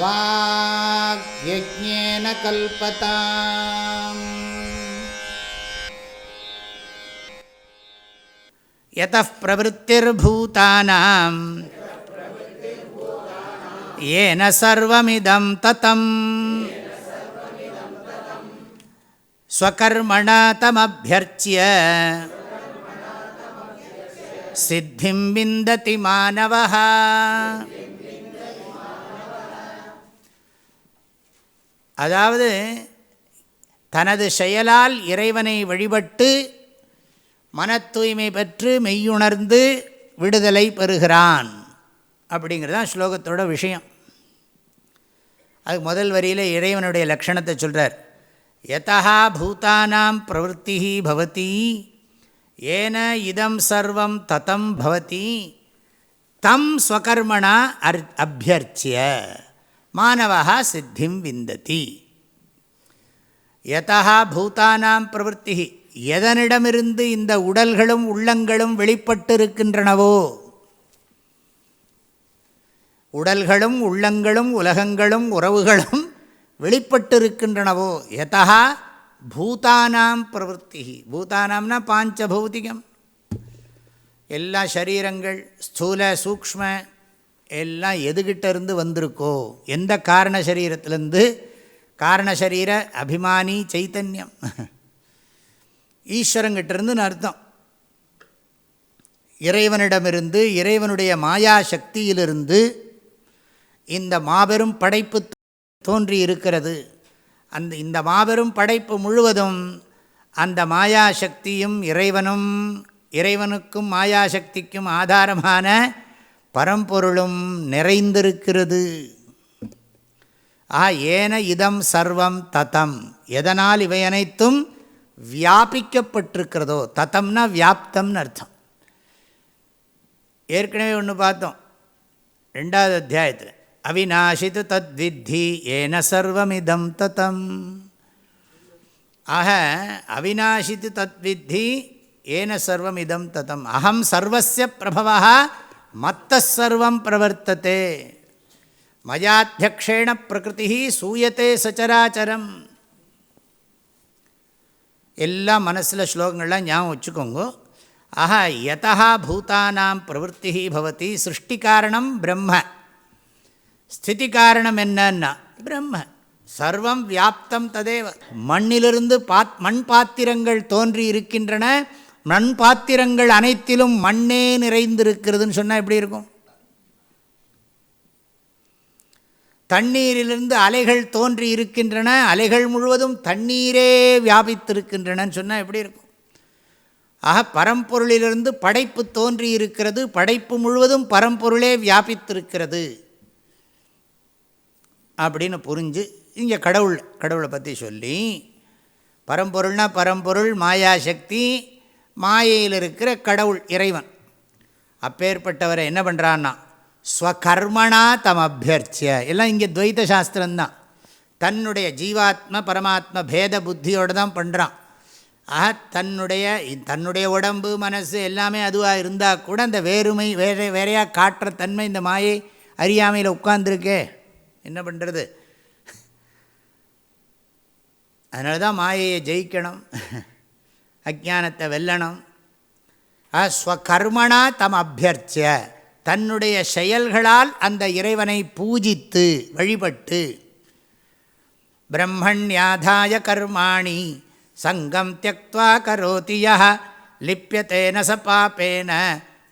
वाग्यज्ञेन कल्पताम् यतः प्रवृत्तिर्भूतानां येन सर्वमिदं ततं स्वकर्मणा तमभ्यर्च्य सिद्धिं विन्दति मानवः அதாவது தனது செயலால் இறைவனை வழிபட்டு மன தூய்மை பெற்று மெய்யுணர்ந்து விடுதலை பெறுகிறான். அப்படிங்கிறது தான் ஸ்லோகத்தோட விஷயம். அது முதல் வரியில் இறைவனுடைய லக்ஷணத்தை சொல்கிறார் யதா பூதானாம் பிரவருத்தி பவதி ஏன இதம் சர்வம் ததம் பவதி தம் ஸ்வகர்மணா அர் அபியர்ச்சிய. மாணவா சித்திம் விந்ததி. யதா பூதானாம் பிரவருத்தி எதனிடமிருந்து இந்த உடல்களும் உள்ளங்களும் வெளிப்பட்டிருக்கின்றனவோ? உடல்களும் உள்ளங்களும் உலகங்களும் உறவுகளும் வெளிப்பட்டிருக்கின்றனவோ? யதா பூதானாம் பிரவருத்தி பூதானாம்னா பாஞ்சபௌதிகம். எல்லா சரீரங்கள் ஸ்தூல சூக்ம எல்லாம் எதுகிட்ட இருந்து வந்திருக்கோ எந்த காரண சரீரத்திலேருந்து காரண சரீர அபிமானி சைத்தன்யம். ஈஸ்வரங்கிட்டிருந்துன்னு அர்த்தம். இறைவனிடமிருந்து இறைவனுடைய மாயா சக்தியிலிருந்து இந்த மாபெரும் படைப்பு தோன்றி இருக்கிறது. அந்த இந்த மாபெரும் படைப்பு முழுவதும் அந்த மாயா சக்தியும் இறைவனும் இறைவனுக்கும் மாயாசக்திக்கும் ஆதாரமான பரம்பொருளும் நிறைந்திருக்கிறது. ஆ ஏன இதம் சர்வம் தத்தம் எதனால் இவை அனைத்தும் வியாபிக்கப்பட்டிருக்கிறதோ தத்தம்னா வியாப்தம்னு அர்த்தம். ஏற்கனவே ஒன்று பார்த்தோம் ரெண்டாவது அத்தியாயத்தில். அவிநாசித்து தத் வித்தி ஏன சர்வமிதம் தத்தம் ஆக அவிநாசித்து தத் வித்தி ஏன சர்வமிதம் தத்தம் அகம் சர்வசிய பிரபவா மத்த சர்வம் பிரவர்த்ததே. மயாத்தியக்ஷேண பிரகிருதி சூயத்தே சச்சராச்சரம். எல்லாம் மனசில் ஸ்லோகங்கள்லாம் ஞாபகம் வச்சுக்கோங்க. ஆஹா யதா பூதானாம் பிரவருத்தி பவதி சிருஷ்டி காரணம் பிரம்ம. ஸ்திதி காரணம் என்னன்னா பிரம்ம. சர்வம் வியாப்தம் ததேவ. மண்ணிலிருந்து பாத் மண் பாத்திரங்கள் தோன்றி இருக்கின்றன. மண் பாத்திரங்கள் அனைத்திலும் மண்ணே நிறைந்திருக்கிறதுன்னு சொன்னால் எப்படி இருக்கும்? தண்ணீரிலிருந்து அலைகள் தோன்றி இருக்கின்றன அலைகள் முழுவதும் தண்ணீரே வியாபித்திருக்கின்றனன்னு சொன்னால் எப்படி இருக்கும்? ஆக பரம்பொருளிலிருந்து படைப்பு தோன்றி இருக்கிறது படைப்பு முழுவதும் பரம்பொருளே வியாபித்திருக்கிறது. அப்படின்னு புரிஞ்சு இங்கே கடவுள் கடவுளை பற்றி சொல்லி பரம்பொருள்னா பரம்பொருள் மாயாசக்தி மாயையில் இருக்கிற கடவுள் இறைவன். அப்பேற்பட்டவரை என்ன பண்ணுறான்னா ஸ்வகர்மணா தம் அபியர்ச்சிய எல்லாம் இங்கே துவைத சாஸ்திரம்தான். தன்னுடைய ஜீவாத்ம பரமாத்ம பேத புத்தியோடு தான் பண்ணுறான் ஆக தன்னுடைய தன்னுடைய உடம்பு மனசு எல்லாமே அதுவாக இருந்தால் கூட அந்த வேறுமை வேற வேறையாக காட்டுற தன்மை இந்த மாயை அறியாமையில் உட்கார்ந்துருக்கே. என்ன பண்ணுறது அதனால தான் மாயையை ஜெயிக்கணும். அஜானத்தை வெல்லணும். ஸ்வகர்மனா தம் அபியர்ச்சிய. தன்னுடைய செயல்களால் அந்த இறைவனை பூஜித்து வழிபட்டு. பிரம்மண்யாதாய கர்மாணி சங்கம் தியக்வா கரோதியா லிப்பியத்தேன ச பாப்பேன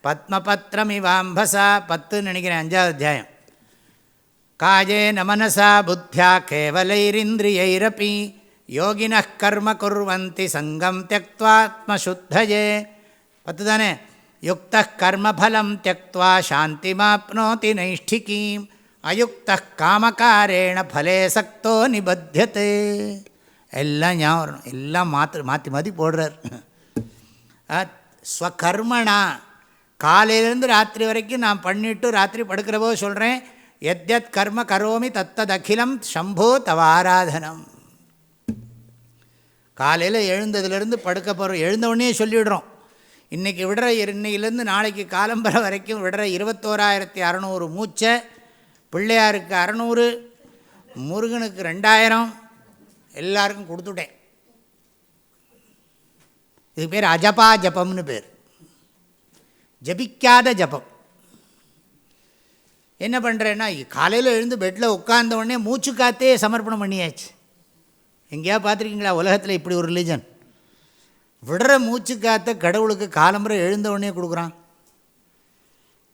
பத்மபத்திரமிவாம்பசா பத்துன்னு நினைக்கிறேன் அஞ்சாவது அத்தியாயம். காயே நமனசா புத்தியா கேவலைரிந்திரியைரப்பி யோகின கர்ம குர்வந்தி சங்கம் தியக்வாத்மசுத்தயே பத்து தானே யுக்த கர்மபலம் தியக்துவா சாந்தி மாப்னோதி நைஷ்டிகீம் அயுக்த காமக்காரேண ஃபலே சக்தோ நிபத்தியதே எல்லாம் ஞாபகம் எல்லாம் மாற்று மாற்றி மாற்றி போடுறார் ஸ்வகர்மனா காலையிலேருந்து ராத்திரி வரைக்கும் நான் பண்ணிவிட்டு ராத்திரி படுக்கிற போது சொல்கிறேன் எத்யத் கர்ம கரோமி தத்தத் அகிலம் சம்போ தவ ஆராதனம் காலையில் எழுந்ததுலேருந்து படுக்க போகிறோம் எழுந்தவுடனே சொல்லிவிடுறோம். இன்றைக்கி விடுற இன்னையிலேருந்து நாளைக்கு காலம்பரை வரைக்கும் விடுற இருபத்தோராயிரத்தி அறநூறு மூச்சை பிள்ளையாருக்கு அறநூறு முருகனுக்கு ரெண்டாயிரம் எல்லாருக்கும் கொடுத்துட்டேன். இது பேர் அஜபா ஜபம்னு பேர். ஜபிக்காத ஜபம். என்ன பண்ணுறேன்னா காலையில் எழுந்து பெட்டில் உட்கார்ந்த உடனே மூச்சு காத்தே சமர்ப்பணம் பண்ணியாச்சு. எங்கேயா பார்த்துருக்கீங்களா? உலகத்தில் இப்படி ஒரு ரிலீஜன் விடுற மூச்சு காத்த கடவுளுக்கு காலம்புரை எழுந்த உடனே கொடுக்குறான்.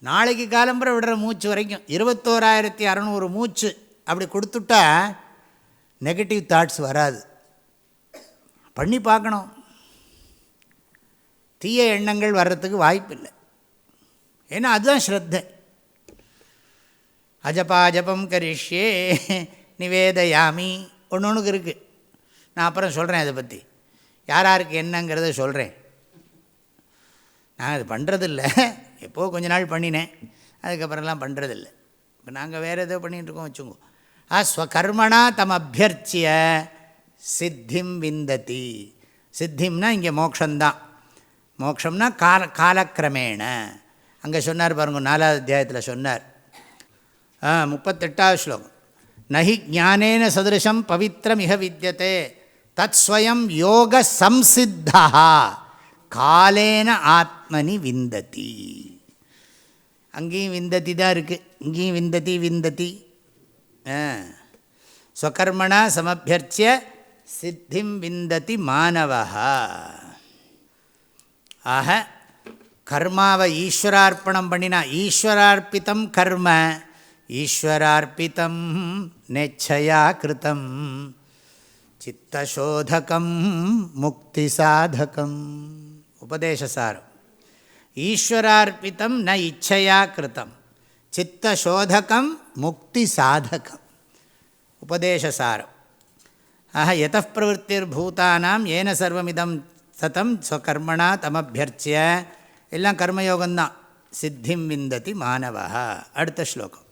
நாளைக்கு காலம்புரை விடுற மூச்சு வரைக்கும் இருபத்தோராயிரத்தி அறநூறு மூச்சு அப்படி கொடுத்துட்டா நெகட்டிவ் தாட்ஸ் வராது. பண்ணி பார்க்கணும். தீய எண்ணங்கள் வர்றதுக்கு வாய்ப்பு இல்லை ஏன்னா அதுதான் ஸ்ரத்தை. அஜபா ஜபம் கரிஷ்யே நிவேதயாமி ஒன்று ஒன்றுக்கு இருக்குது நான் அப்புறம் சொல்கிறேன் அதை பற்றி யார் யாருக்கு என்னங்கிறத சொல்கிறேன் நான் அது பண்ணுறதில்ல எப்போது கொஞ்ச நாள் பண்ணினேன். அதுக்கப்புறம்லாம் பண்ணுறதில்ல இப்போ நாங்கள் வேறு ஏதோ பண்ணிகிட்ருக்கோம் வச்சுங்கோ ஆ ஸ்வகர்மணா தம் அபியர்ச்சிய சித்திம் விந்ததி. சித்திம்னா இங்கே மோக்ஷந்தான். மோக்ஷம்னா கால காலக்கிரமேண. அங்கே சொன்னார் பாருங்க நாலாவது அத்தியாயத்தில் சொன்னார். ஆ முப்பத்தெட்டாவது ஸ்லோகம். நஹி ஜானேன சதிருஷம் பவித்திரமிக வித்தியதே தத் யோக சம்சித்தா காலேன ஆத்மனி விந்ததி. அங்கேயும் விந்ததி தான் இருக்குது இங்கேயும் விந்ததி விந்ததி. ஸ்வகர்மணா சமபியர்ச்சிய சித்திம் விந்ததி மாணவா ஆக கர்மாவை ஈஸ்வரார்ப்பணம் பண்ணினா ஈஸ்வரார்ப்பித்தம் கர்ம ஈஸ்வரார்ப்பித்தம் நெச்சயா கிருத்தம் சித்தசோதகம் முக்தி சாதகம் உபதேசசாரம். ஈஸ்வரார்ப்பித்தம் ந இச்சையா கிருத்தம். சித்தசோதகம் முக்தி சாதகம் உபதேசசாரம். ஆக எத பிரவருத்திர் பூதானாம் ஏன சர்வமிதம் சதம் ஸ்வகர்மணா தமபியர்ச்சிய. எல்லாம் கர்மயோகம்தான் சித்திம் விந்ததி மாணவா. அடுத்த ஸ்லோகம்.